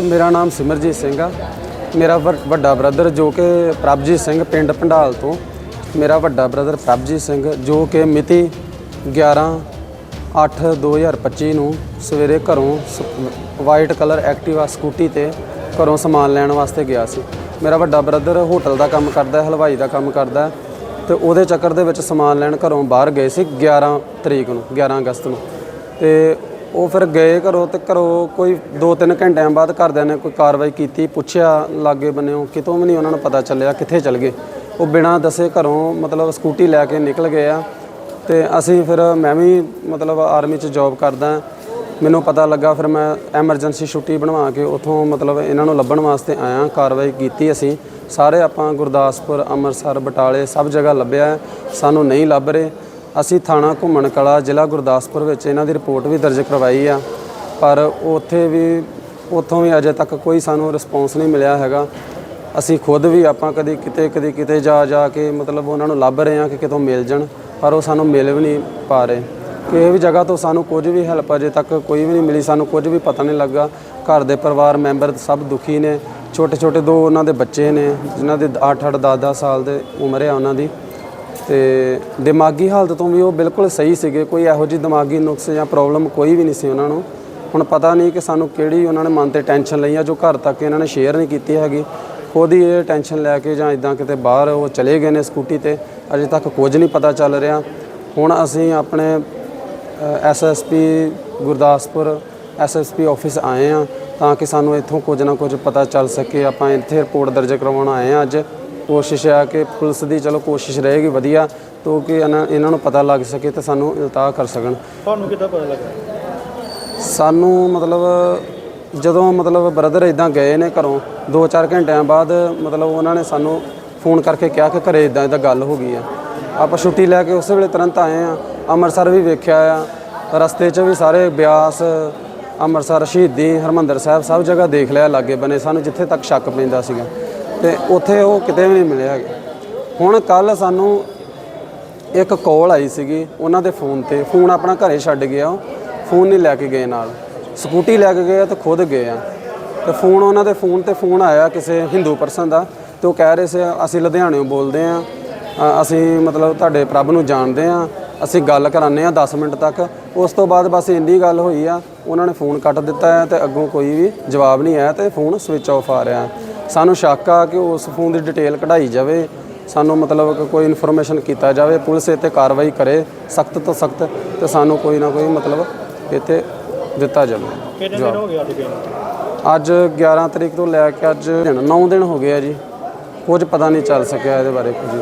ਮੇਰਾ ਨਾਮ ਸਿਮਰਜੀਤ ਸਿੰਘ ਆ। ਮੇਰਾ ਵ- ਵੱਡਾ ਬ੍ਰਦਰ ਜੋ ਕਿ ਪ੍ਰਭਜੀਤ ਸਿੰਘ ਪਿੰਡ ਭੰਡਾਲ ਤੋਂ। ਮੇਰਾ ਵੱਡਾ ਬ੍ਰਦਰ ਪ੍ਰਭਜੀਤ ਸਿੰਘ ਜੋ ਕਿ ਮਿਤੀ 11 8 2025 ਨੂੰ ਸਵੇਰੇ ਘਰੋਂ ਸ- ਵਾਈਟ ਕਲਰ ਐਕਟਿਵਾ ਸਕੂਟੀ ਤੇ ਘਰੋਂ ਸਮਾਨ ਲੈਣ ਵਾਸਤੇ ਗਿਆ ਸੀ। ਮੇਰਾ ਵੱਡਾ ਬ੍ਰਦਰ ਹੋਟਲ ਦਾ ਕੰਮ ਕਰਦਾ ਹੈ, ਹਲਵਾਈ ਦਾ ਕੰਮ ਕਰਦਾ ਹੈ ਤੇ ਉਹਦੇ ਚੱਕਰ ਦੇ ਵਿੱਚ ਸਮਾਨ ਲੈਣ ਘਰੋਂ ਬਾਹਰ ਗਏ ਸੀ 11 ਤਰੀਕ ਨੂੰ 11 ਅਗਸਤ ਨੂੰ। ਤੇ ਉਹ ਫਿਰ ਗਏ ਘਰੋਂ ਤੇ ਘਰੋਂ ਕੋਈ 2-3 ਘੰਟਿਆਂ ਬਾਅਦ ਘਰਦਿਆਂ ਨੇ ਕੋਈ ਕਾਰਵਾਈ ਕੀਤੀ, ਪੁੱਛਿਆ ਲਾਗੇ ਬੰਨਿਓ, ਕਿਤੋਂ ਵੀ ਨਹੀਂ ਉਹਨਾਂ ਨੂੰ ਪਤਾ ਚੱਲਿਆ ਕਿੱਥੇ ਚਲ ਗਏ। ਉਹ ਬਿਨਾਂ ਦੱਸੇ ਘਰੋਂ ਮਤਲਬ ਸਕੂਟੀ ਲੈ ਕੇ ਨਿਕਲ ਗਏ ਆ ਤੇ ਅਸੀਂ ਫਿਰ ਮੈਂ ਵੀ ਮਤਲਬ ਆਰਮੀ 'ਚ ਜੌਬ ਕਰਦਾ, ਮੈਨੂੰ ਪਤਾ ਲੱਗਾ ਫਿਰ ਮੈਂ ਐਮਰਜੈਂਸੀ ਛੁੱਟੀ ਬਣਵਾ ਕੇ ਉਥੋਂ ਮਤਲਬ ਇਹਨਾਂ ਨੂੰ ਲੱਭਣ ਵਾਸਤੇ ਆਇਆ, ਕਾਰਵਾਈ ਕੀਤੀ ਅਸੀਂ। ਸਾਰੇ ਆਪਾਂ ਗੁਰਦਾਸਪੁਰ, ਅੰਮ੍ਰਿਤਸਰ, ਬਟਾਲੇ ਸਭ ਜਗ੍ਹਾ ਲੱਭਿਆ, ਸਾਨੂੰ ਨਹੀਂ ਲੱਭ ਰਹੇ। ਅਸੀਂ ਥਾਣਾ ਘੁੰਮਣ ਕਲਾ ਜ਼ਿਲ੍ਹਾ ਗੁਰਦਾਸਪੁਰ ਵਿੱਚ ਇਹਨਾਂ ਦੀ ਰਿਪੋਰਟ ਵੀ ਦਰਜ ਕਰਵਾਈ ਆ, ਪਰ ਉੱਥੇ ਵੀ, ਉੱਥੋਂ ਵੀ ਅਜੇ ਤੱਕ ਕੋਈ ਸਾਨੂੰ ਰਿਸਪੌਂਸ ਨਹੀਂ ਮਿਲਿਆ ਹੈਗਾ। ਅਸੀਂ ਖੁਦ ਵੀ ਆਪਾਂ ਕਦੀ ਕਿਤੇ ਕਦੀ ਕਿਤੇ ਜਾ ਜਾ ਕੇ ਮਤਲਬ ਉਹਨਾਂ ਨੂੰ ਲੱਭ ਰਹੇ ਹਾਂ ਕਿ ਕਿਤੋਂ ਮਿਲ ਜਾਣ, ਪਰ ਉਹ ਸਾਨੂੰ ਮਿਲ ਵੀ ਨਹੀਂ ਪਾ ਰਹੇ। ਕਿਸੇ ਵੀ ਜਗ੍ਹਾ ਤੋਂ ਸਾਨੂੰ ਕੁਝ ਵੀ ਹੈਲਪ ਅਜੇ ਤੱਕ ਕੋਈ ਵੀ ਨਹੀਂ ਮਿਲੀ, ਸਾਨੂੰ ਕੁਝ ਵੀ ਪਤਾ ਨਹੀਂ ਲੱਗਾ। ਘਰ ਦੇ ਪਰਿਵਾਰ ਮੈਂਬਰ ਸਭ ਦੁਖੀ ਨੇ। ਛੋਟੇ ਛੋਟੇ ਦੋ ਉਹਨਾਂ ਦੇ ਬੱਚੇ ਨੇ, ਜਿਨ੍ਹਾਂ ਦੇ 8 8 10 10 ਸਾਲ ਦੇ ਉਮਰ ਹੈ ਉਹਨਾਂ ਦੀ। ਤੇ ਦਿਮਾਗੀ ਹਾਲਤ ਤੋਂ ਵੀ ਉਹ ਬਿਲਕੁਲ ਸਹੀ ਸੀਗੇ। ਕੋਈ ਇਹੋ ਜਿਹੀ ਦਿਮਾਗੀ ਨੁਕਸ ਜਾਂ ਪ੍ਰੋਬਲਮ ਕੋਈ ਵੀ ਨਹੀਂ ਸੀ ਉਹਨਾਂ ਨੂੰ। ਹੁਣ ਪਤਾ ਨਹੀਂ ਕਿ ਸਾਨੂੰ ਕਿਹੜੀ ਉਹਨਾਂ ਨੇ ਮਨ ਤੇ ਟੈਨਸ਼ਨ ਲਈ ਆ ਜੋ ਘਰ ਤੱਕ ਇਹਨਾਂ ਨੇ ਸ਼ੇਅਰ ਨਹੀਂ ਕੀਤੀ ਹੈਗੀ। ਖੁਦ ਹੀ ਇਹ ਟੈਨਸ਼ਨ ਲੈ ਕੇ ਜਾਂ ਇਦਾਂ ਕਿਤੇ ਬਾਹਰ ਉਹ ਚਲੇ ਗਏ ਨੇ ਸਕੂਟੀ ਤੇ। ਅਜੇ ਤੱਕ ਕੁਝ ਨਹੀਂ ਪਤਾ ਚੱਲ ਰਿਹਾ। ਹੁਣ ਅਸੀਂ ਆਪਣੇ ਐਸਐਸਪੀ ਗੁਰਦਾਸਪੁਰ ਐਸਐਸਪੀ ਆਫਿਸ ਆਏ ਆ ਤਾਂ ਕਿ ਸਾਨੂੰ ਇੱਥੋਂ ਕੁਝ ਨਾ ਕੁਝ ਪਤਾ ਚੱਲ ਸਕੇ। ਆਪਾਂ ਇੱਥੇ ਰਿਪੋਰਟ ਦਰਜ ਕਰਵਾਉਣ ਆਏ ਆ ਅੱਜ। ਕੋਸ਼ਿਸ਼ ਹੈ ਕਿ ਪੁਲਿਸ ਦੀ ਚਲੋ ਕੋਸ਼ਿਸ਼ ਰਹੇਗੀ ਵਧੀਆ ਤਾਂ ਕਿ ਇਹਨਾਂ ਇਹਨਾਂ ਨੂੰ ਪਤਾ ਲੱਗ ਸਕੇ ਤੇ ਸਾਨੂੰ ਇਲਤਾਹ ਕਰ ਸਕਣ। ਤੁਹਾਨੂੰ ਕਿੱਦਾਂ ਪਤਾ ਲੱਗਾ? ਸਾਨੂੰ ਮਤਲਬ ਜਦੋਂ ਮਤਲਬ ਬ੍ਰਦਰ ਇਦਾਂ ਗਏ ਨੇ ਘਰੋਂ 2-4 ਘੰਟਿਆਂ ਬਾਅਦ ਮਤਲਬ ਉਹਨਾਂ ਨੇ ਸਾਨੂੰ ਫੋਨ ਕਰਕੇ ਕਿਹਾ ਕਿ ਘਰੇ ਇਦਾਂ ਇਦਾਂ ਗੱਲ ਹੋ ਗਈ ਆ। ਆਪਾਂ ਛੁੱਟੀ ਲੈ ਕੇ ਉਸੇ ਵੇਲੇ ਤੁਰੰਤ ਆਏ ਆ। ਅੰਮ੍ਰਿਤਸਰ ਵੀ ਵੇਖਿਆ ਆ। ਰਸਤੇ 'ਚ ਵੀ ਸਾਰੇ ਬਿਆਸ ਅੰਮ੍ਰਿਤਸਰ ਸ਼ਹੀਦੀ ਹਰਮੰਦਰ ਸਾਹਿਬ ਸਭ ਜਗ੍ਹਾ ਦੇਖ ਲਿਆ ਲਾਗੇ ਬਨੇ ਸਾਨੂੰ ਜਿੱਥੇ ਤੱਕ ਸ਼ੱਕ ਪੈਂਦਾ ਸੀਗਾ। ਤੇ ਉੱਥੇ ਉਹ ਕਿਤੇ ਵੀ ਨਹੀਂ ਮਿਲਿਆ ਹੈਗੇ। ਹੁਣ ਕੱਲ ਸਾਨੂੰ ਇੱਕ ਕਾਲ ਆਈ ਸੀਗੀ, ਉਹਨਾਂ ਦੇ ਫੋਨ ਤੇ। ਫੋਨ ਆਪਣਾ ਘਰੇ ਛੱਡ ਗਿਆ ਉਹ। ਫੋਨ ਨਹੀਂ ਲੈ ਕੇ ਗਏ ਨਾਲ। ਸਕੂਟੀ ਲੈ ਕੇ ਗਏ ਆ ਤੇ ਖੁਦ ਗਏ ਆ। ਤੇ ਫੋਨ ਉਹਨਾਂ ਦੇ ਫੋਨ ਤੇ ਫੋਨ ਆਇਆ ਕਿਸੇ ਹਿੰਦੂ ਪਰਸਨ ਦਾ ਤੇ ਉਹ ਕਹਿ ਰਹੇ ਸੀ, ਅਸੀਂ ਲੁਧਿਆਣਿਓਂ ਬੋਲਦੇ ਆ। ਅਸੀਂ ਮਤਲਬ ਤੁਹਾਡੇ ਪ੍ਰਭ ਨੂੰ ਜਾਣਦੇ ਆ। ਅਸੀਂ ਗੱਲ ਕਰਾਉਂਦੇ ਆ 10 ਮਿੰਟ ਤੱਕ। ਉਸ ਤੋਂ ਬਾਅਦ ਬਸ ਇੰਨੀ ਗੱਲ ਹੋਈ ਆ, ਉਹਨਾਂ ਨੇ ਫੋਨ ਕੱਟ ਦਿੱਤਾ ਹੈ ਤੇ ਅੱਗੋਂ ਕੋਈ ਵੀ ਜਵਾਬ ਨਹੀਂ ਆਇਆ ਤੇ ਫੋਨ ਸਵਿਚ ਆਫ ਆ ਰਿਹਾ। ਸਾਨੂੰ ਸ਼ੱਕ ਆ ਕਿ ਉਸ ਫੋਨ ਦੀ ਡਿਟੇਲ ਕਢਾਈ ਜਾਵੇ ਸਾਨੂੰ ਮਤਲਬ ਕਿ ਕੋਈ ਇਨਫੋਰਮੇਸ਼ਨ ਕੀਤਾ ਜਾਵੇ ਪੁਲਿਸ 'ਤੇ ਕਾਰਵਾਈ ਕਰੇ ਸਖਤ ਤੋਂ ਸਖਤ ਤੇ ਸਾਨੂੰ ਕੋਈ ਨਾ ਕੋਈ ਮਤਲਬ ਇੱਥੇ ਦਿੱਤਾ ਜਾਵੇ। ਕਿੰਨੇ ਦਿਨ ਹੋ ਗਏ ਅੱਜ? ਅੱਜ 11 ਤਰੀਕ ਤੋਂ ਲੈ ਕੇ ਅੱਜ 9 ਦਿਨ ਹੋ ਗਏ ਆ ਜੀ। ਕੁਝ ਪਤਾ ਨਹੀਂ ਚੱਲ ਸਕਿਆ ਇਹਦੇ ਬਾਰੇ ਕੁਝ